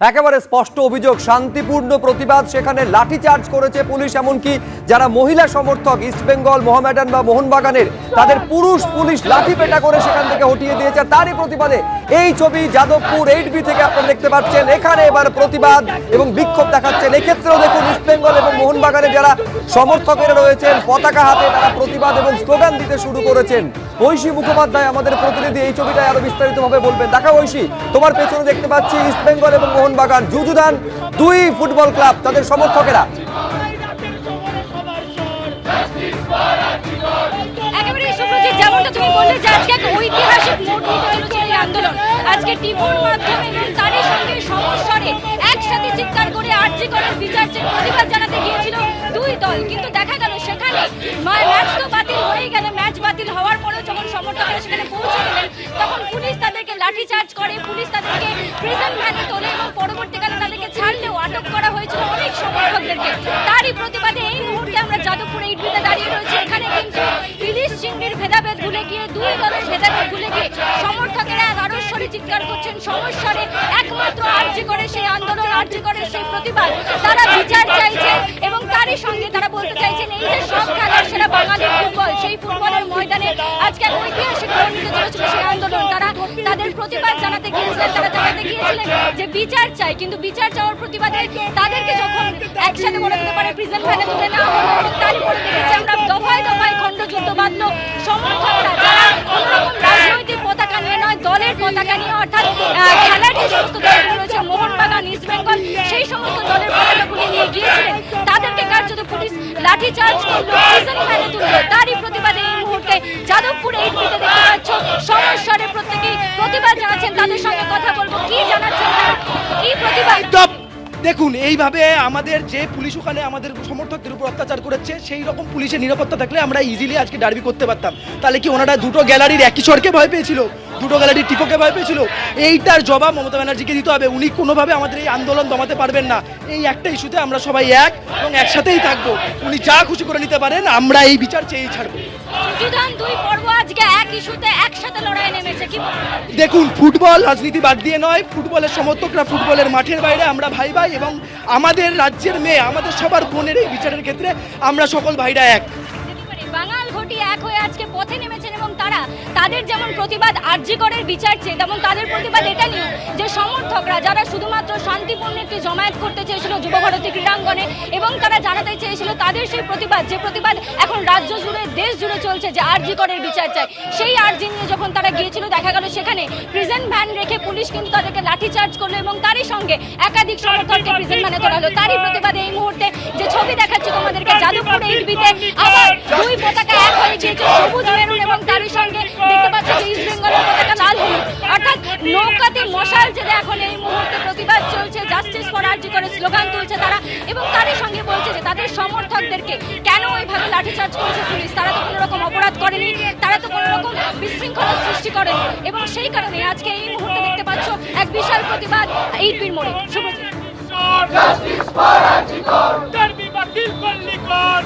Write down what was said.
একেবারে স্পষ্ট অভিযোগ, শান্তিপূর্ণ প্রতিবাদ সেখানে লাঠিচার্জ করেছে পুলিশ, এমনকি যারা মহিলা সমর্থক ইস্টবেঙ্গল মোহামেডান বা মোহনবাগানের, তাদের পুরুষ পুলিশ লাঠি পেটা করে সেখান থেকে হটিয়ে দিয়েছে। তারই প্রতিবাদে এই ছবি যাদবপুর এইট বি থেকে আপনারা দেখতে পাচ্ছেন। এখানে এবার প্রতিবাদ এবং বিক্ষোভ দেখাচ্ছেন। এক্ষেত্রেও দেখুন ইস্টবেঙ্গল এবং মোহনবাগানের যারা সমর্থকেরা রয়েছেন, পতাকা হাতে তারা প্রতিবাদ এবং স্লোগান দিতে শুরু করেছেন। ঐশী মুখোপাধ্যায় আমাদের প্রতিনিধি, এই ছবিটাই আরও বিস্তারিতভাবে বলবেন। দেখা ঐশী, তোমার পেছনে দেখতে পাচ্ছি ইস্টবেঙ্গল এবং মোহনবাগান। যুযুধান দুই ফুটবল ক্লাব, তাদের সমর্থকেরা। দেখা গেল সেখানে তো বাতিল হয়ে গেল ম্যাচ বাতিল হওয়ার পরেও যখন সমর্থকরা সেখানে পৌঁছে গেলেন তখন পুলিশ তাদেরকে লাঠিচার্জ করে, পুলিশ তাদেরকে প্রিজন ভ্যানে তোলে এবং পরবর্তীকালে তাদেরকে ছাড়লেও আটক করা হয়েছিল অনেক সমর্থকদেরকে। তারই প্রতিবাদে এই মুহূর্তে আমরা যাদবপুর এইটবিতে দাঁড়িয়ে রয়েছি। এখানে কিন্তু ইলিশ চিংড়ির ভেদাভেদ ভুলে গিয়ে, দুই দলের ভেদাভেদ ভুলে গিয়ে সমর্থকেরা আরস্বরে চিৎকার করছেন সমস্যারে একমাত্র আর্জি করে সেই আন্দোলন, আর্জি করে সেই প্রতিবাদ। তারা বিচার চাইছে এবং তারই সঙ্গে তারা বলতে চাইছেন, এই যে সব খেলার সেরা বাঙালি ফুটবল, সেই ফুটবলের ময়দানে আজকে এক ঐতিহাসিক মোড় নিতে চলেছিল সেই আন্দোলন তারা তাদের প্রতিবাদ জানাতে গিয়েছিলেন, তারা জানাতে গিয়েছিলেন যে বিচার চাই, কিন্তু বিচার চাওয়ার প্রতিবাদে তাদেরকে যখন একসাথে বলে দিতে পারে প্রিজন ভ্যানে তুলে তারই আমরা দফায় দফায় সমর্থকরা, যারা কোনো রকম রাজনৈতিক পতাকা নিয়ে নয়, দলের পতাকা নিয়ে, অর্থাৎ খেলার যে সমস্ত দলগুলো রয়েছে, মোহনবাগান ইস্ট বেঙ্গল সেই সমস্ত দলের পতাকাগুলি নিয়ে গিয়েছিলেন, তাদেরকে কার্যত পুলিশ লাঠি চার্জ করল প্রিজন তারই প্রতিবাদে এই মুহূর্তে যাদবপুর এই দেখতে পাচ্ছ, সমস্যারে প্রত্যেকেই প্রতিবাদ জানাচ্ছেন তাদের সঙ্গে কথা বলব। কি জানাচ্ছেন কি প্রতিবাদ? দেখুন এইভাবে আমাদের যে পুলিশ ওখানে আমাদের সমর্থকদের উপর অত্যাচার করেছে সেই রকম পুলিশের নিরাপত্তা থাকলে আমরা ইজিলি আজকে ডার্বি করতে পারতাম। তাহলে কি ওনারা দুটো গ্যালারির একই স্বরকে ভয় পেয়েছিল? দুটো গ্যালারির টিপোকে ভয় পেয়েছিল? এইটার জবাব মমতা ব্যানার্জিকে দিতে হবে। উনি কোনোভাবে আমাদের এই আন্দোলন দমাতে পারবেন না। এই একটা ইস্যুতে আমরা সবাই এক এবং একসাথেই থাকব। উনি যা খুশি করে নিতে পারেন আমরা এই বিচার চেয়েই ছাড়বো। দুই পর্ব আজকে এক ইস্যুতে একসাথে লড়াই নেমেছে। কি? দেখুন, ফুটবল রাজনীতি বাদ দিয়ে নয়, ফুটবলের সমর্থকরা ফুটবলের মাঠের বাইরে, আমরা ভাই ভাই এবং আমাদের রাজ্যের মেয়ে, আমাদের সবার বোনের এই বিচারের ক্ষেত্রে আমরা সকল ভাইরা এক। বাঙাল ঘটি এক হয়ে আজকে পথে নেমেছেন তারা তাদের যেমন প্রতিবাদ আর্যিকরের বিচার চেয়ে, তেমন তাদের প্রতিবাদ এটা নিয়ে যে সমর্থকরা যারা শুধুমাত্র শান্তিপূর্ণ একটি জমায়েত করতে চেয়েছিল যুব যুবভারতী ক্রীড়াঙ্গনে এবং তারা জানাতে চেয়েছিল তাদের সেই প্রতিবাদ, যে প্রতিবাদ এখন রাজ্য জুড়ে, দেশ জুড়ে চলছে যে আর্যিকরের বিচার চাই। সেই আর্জি নিয়ে যখন তারা গিয়েছিল, দেখা গেল সেখানে প্রিজেন্ট ভ্যান রেখে পুলিশ কিন্তু তাদেরকে লাঠিচার্জ করল এবং তারই সঙ্গে একাধিক সমর্থককে প্রিজন ভ্যানে তোলা হলো। তারই প্রতিবাদে এই মুহূর্তে যে ছবি দেখাচ্ছি তোমাদেরকে, যাদবপুর এইটবিতে আবার দুই পতাকা এক হয়ে গিয়েছে সবুজ মেরুন এবং তারই সঙ্গে দেখতে পাচ্ছ যে ইস্ট বেঙ্গলের পতাকা লাল হলুদ অর্থাৎ নৌকাতে মশাল জেলে এখন এই মুহূর্তে প্রতিবাদ চলছে জাস্টিস ফর আর্জি করে স্লোগান তুলছে তারা এবং তাদের সঙ্গে বলছে যে তাদের সমর্থকদেরকে কেন ওইভাবে লাঠিচার্জ করেছে পুলিশ? তারা তো কোনো রকম অপরাধ করেনি তারা তো কোনো রকম বিশৃঙ্খলা সৃষ্টি করেনি এবং সেই কারণে আজকে এই মুহূর্তে দেখতে পাচ্ছ এক বিশাল প্রতিবাদ এইটবির মোড়ে। শুভজিৎ। Derby বাতিল করলি কর